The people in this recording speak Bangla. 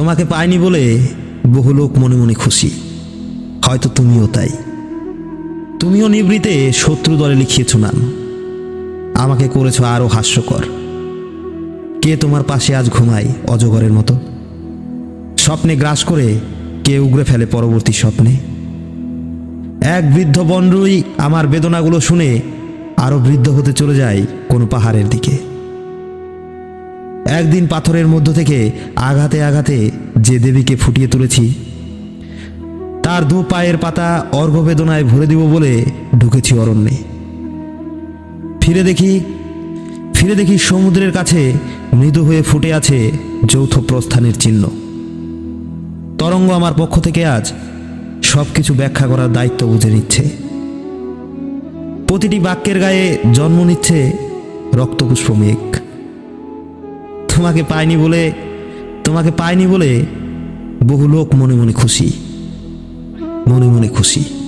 তোমাকে পাইনি বলে বহু লোক মনে মনে খুশি। হয়তো তুমিও তাই। তুমিও নিবৃতে শত্রু দলে লিখিয়েছ নাম। আমাকে করেছ আরও হাস্যকর। কে তোমার পাশে আজ ঘুমায় অজগরের মতো? স্বপ্নে গ্রাস করে কে উগড়ে ফেলে পরবর্তী স্বপ্নে? এক বৃদ্ধ বন্ডুই আমার বেদনাগুলো শুনে আরও বৃদ্ধ হতে চলে যায় কোনো পাহাড়ের দিকে। একদিন পাথরের মধ্য থেকে আঘাতে আঘাতে যে দেবীকে ফুটিয়ে তুলেছি, তার দু পায়ের পাতা অর্ঘবেদনায় ভরে দিব বলে ঢুকেছি অরণ্যে। ফিরে দেখি ফিরে দেখি সমুদ্রের কাছে মৃদু হয়ে ফুটে আছে যৌথ প্রস্থানের চিহ্ন। তরঙ্গ আমার পক্ষ থেকে আজ সব কিছু ব্যাখ্যা করার দায়িত্ব বুঝে নিচ্ছে। প্রতিটি বাক্যের গায়ে জন্ম নিচ্ছে রক্তপুষ্প মেঘ। তোমাকে পায়নি বলে তোমাকে পায়নি বলে বহু লোক মনে মনে খুশি মনে মনে খুশি।